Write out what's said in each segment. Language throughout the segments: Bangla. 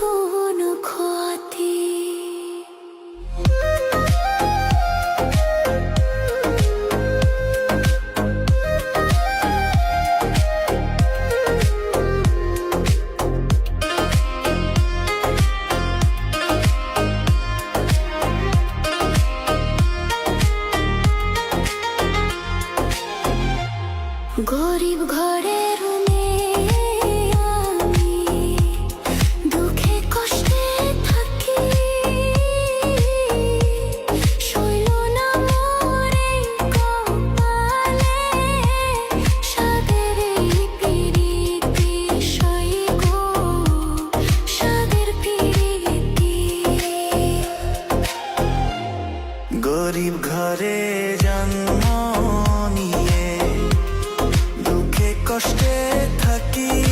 কোনো ক্ষতি। গরিব ঘরে সাগরে জন্ম নিয়ে দুঃখে কষ্টে থাকি।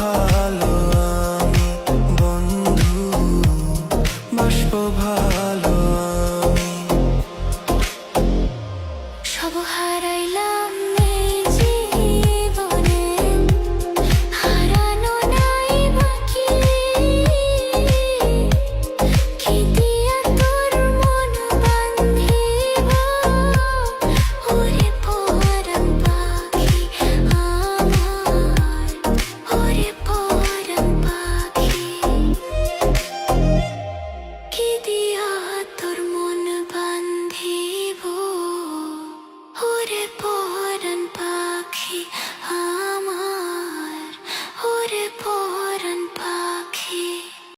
ভালো। Hey.